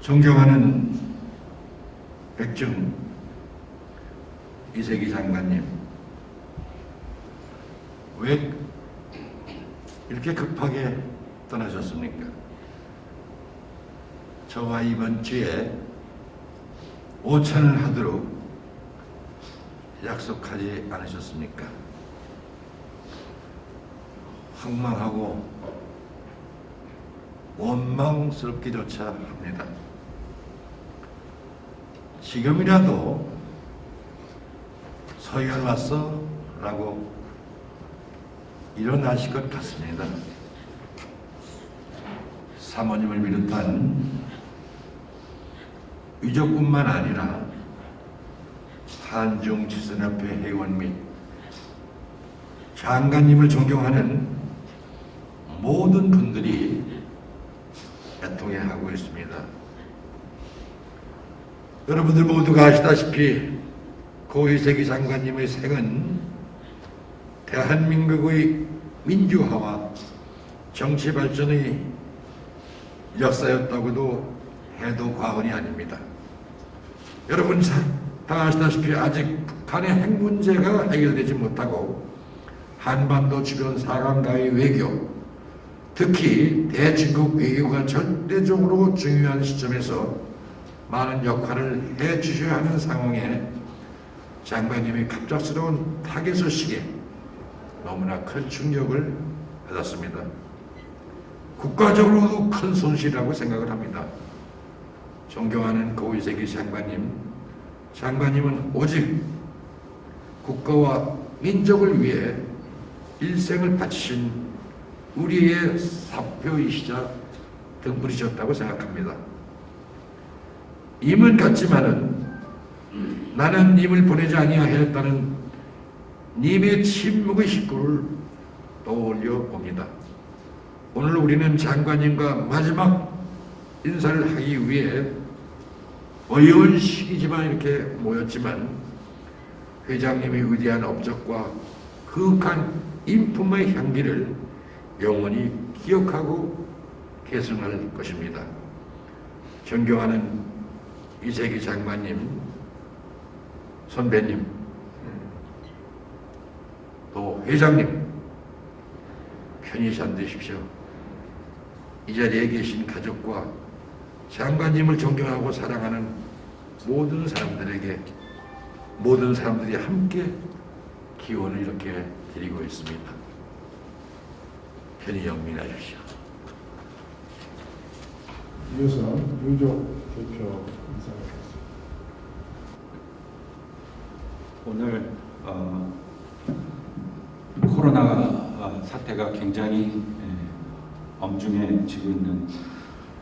존경하는 백중 이세기 장관님, 왜 이렇게 급하게 떠나셨습니까? 저와 이번 주에 오찬을 하도록 약속하지 않으셨습니까? 황망하고 원망스럽기조차 합니다. 지금이라도 서현 왔어? 라고 일어나실 것 같습니다. 사모님을 비롯한 유족뿐만 아니라 한중 지선협회 회원 및 장관님을 존경하는 모든 분들이 애통해 하고 있습니다. 여러분들 모두가 아시다시피 고희석이 장관님의 생은 대한민국의 민주화와 정치 발전의 역사였다고도 해도 과언이 아닙니다. 여러분 다 아시다시피 아직 북한의 핵 문제가 해결되지 못하고 한반도 주변 사강가의 외교, 특히 대중국 외교가 절대적으로 중요한 시점에서 많은 역할을 해 주셔야 하는 상황에 장관님의 갑작스러운 타계 소식에 너무나 큰 충격을 받았습니다. 국가적으로도 큰 손실이라고 생각을 합니다. 존경하는 고위세기 장관님, 장관님은 오직 국가와 민족을 위해 일생을 바치신 우리의 사표이시자 등불이셨다고 생각합니다. 임은 같지만은 나는 님을 보내지 아니하였다는 님의 침묵의 식구를 떠올려 봅니다. 오늘 우리는 장관님과 마지막 인사를 하기 위해 어려운 시기지만 이렇게 모였지만 회장님의 위대한 업적과 그윽한 인품의 향기를 영원히 기억하고 계승할 것입니다. 존경하는 이세기 장관님, 선배님, 또 회장님, 편히 잠드십시오. 이 자리에 계신 가족과 장관님을 존경하고 사랑하는 모든 사람들에게 모든 사람들이 함께 기원을 이렇게 드리고 있습니다. 편히 영민하십시오. 이어서 유족 대표 인사하겠습니다. 오늘 어, 코로나 어, 사태가 굉장히 예, 엄중해지고 있는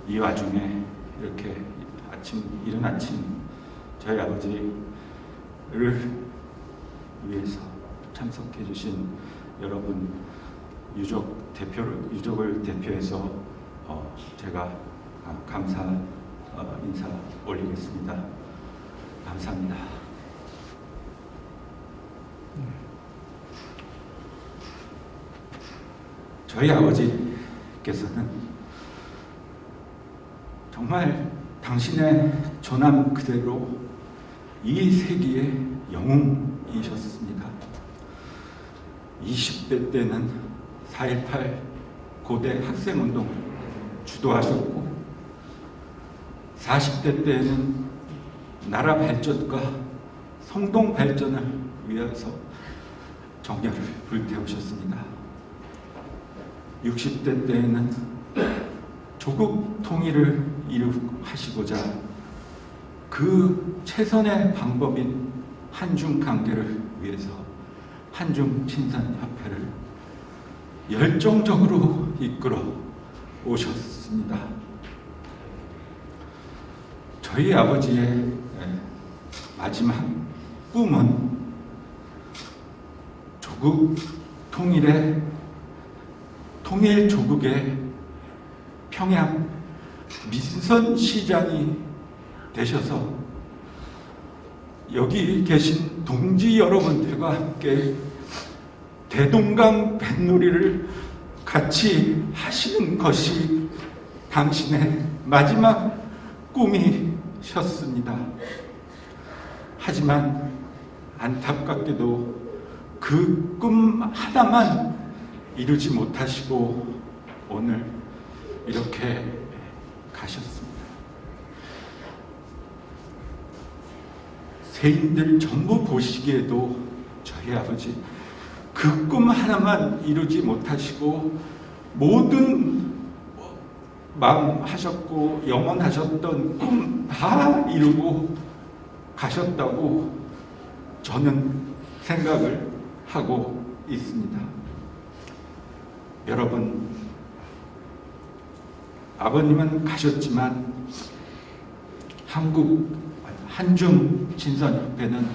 이 와중에 이렇게 아침 이른 아침 저희 아버지를 위해서 참석해 주신 여러분 유족 대표를 유족을 대표해서 어, 제가 아, 감사 어, 인사 올리겠습니다. 감사합니다. 저희 아버지께서는 정말 당신의 전함 그대로 이 세기의 영웅이셨습니다. 20대 때는 4.18 고대 학생운동 주도하셨고 40대 때에는 나라 발전과 성동 발전을 위해서 정열을 불태우셨습니다. 60대 때에는 조국 통일을 이루하시고자 그 최선의 방법인 한중 관계를 위해서 한중 친선 협회를 열정적으로 이끌어 오셨습니다. 저희 아버지의 마지막 꿈은 조국 통일의 통일 조국의 평양 민선 시장이 되셔서 여기 계신 동지 여러분들과 함께 대동강 뱃놀이를 같이 하시는 것이 당신의 마지막 꿈이셨습니다. 하지만 안타깝게도 그 꿈 하나만 이루지 못하시고 오늘 이렇게 가셨습니다. 세인들 전부 보시기에도 저희 아버지 그 꿈 하나만 이루지 못하시고 모든 마음 하셨고 영원하셨던 꿈 다 이루고 가셨다고 저는 생각을 하고 있습니다. 여러분, 아버님은 가셨지만 한국 한중 진선협회는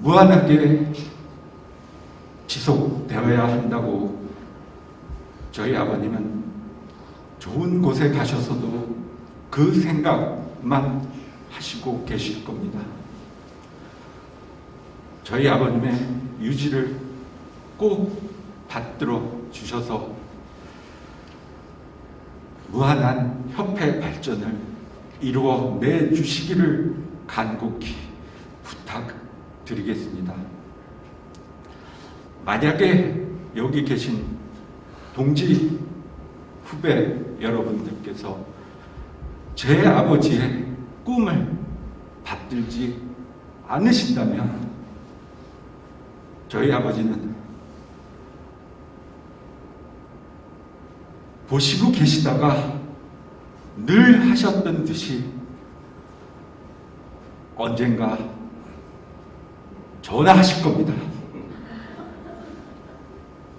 무한하게 지속되어야 한다고 저희 아버님은 좋은 곳에 가셔서도 그 생각만 하시고 계실 겁니다. 저희 아버님의 유지를 꼭 받들어 주셔서 무한한 협회 발전을 이루어 내 주시기를 간곡히 부탁드리겠습니다. 만약에 여기 계신 동지 후배 여러분들께서 제 아버지의 꿈을 받들지 않으신다면 저희 아버지는 보시고 계시다가 늘 하셨던 듯이 언젠가 전화하실 겁니다.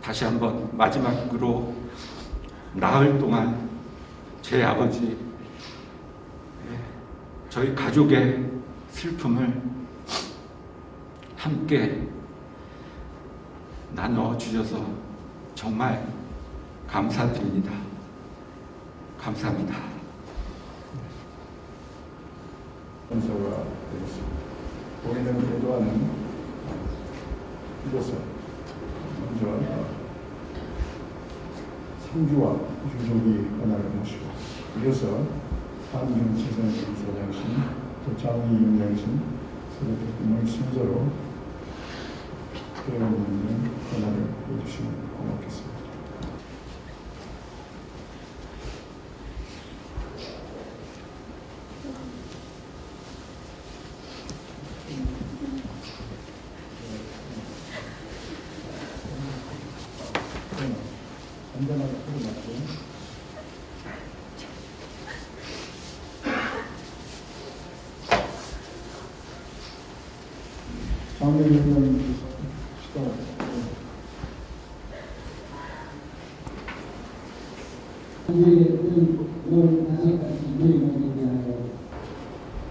다시 한번 마지막으로 나흘 동안 제 아버지, 예, 저희 가족의 슬픔을 함께 나눠 주셔서 정말 감사드립니다. 감사합니다. 인사가 되겠습니다. 보이는 대도하는 이것을 먼저 상주와 유족이 권한을 모시고 이어서 한명치선 이사장신, 도창희 윤장신, 서대표님을 순서로 회원님들 권한을 해주시면 고맙겠습니다. 안전하게는 시간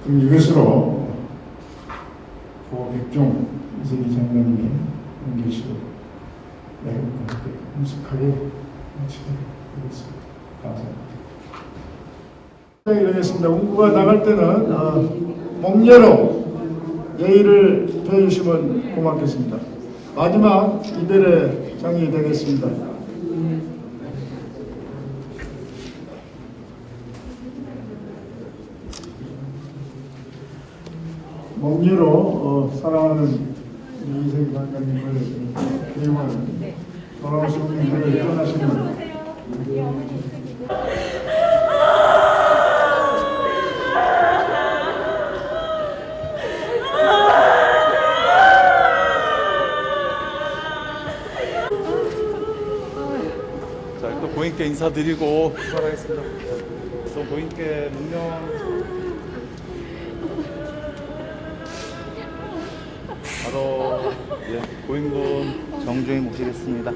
그럼 이것으로 고백종 이세기 장관님이 연기시로 내국한테 엄숙하게 마치도록 하겠습니다. 감사합니다. 네, 이러겠습니다. 운구가 나갈 때는 어, 목례로 예의를 표해주시면 고맙겠습니다. 마지막 이별의 장이 되겠습니다. 목례로 어, 사랑하는 이세기 장관님을 기념하는 돌아오신 분들을 떠나시는 자, 또 고인께 인사드리고 출발하겠습니다. 또 고인께 문명 바로 예, 고인군 정중히 모시겠습니다.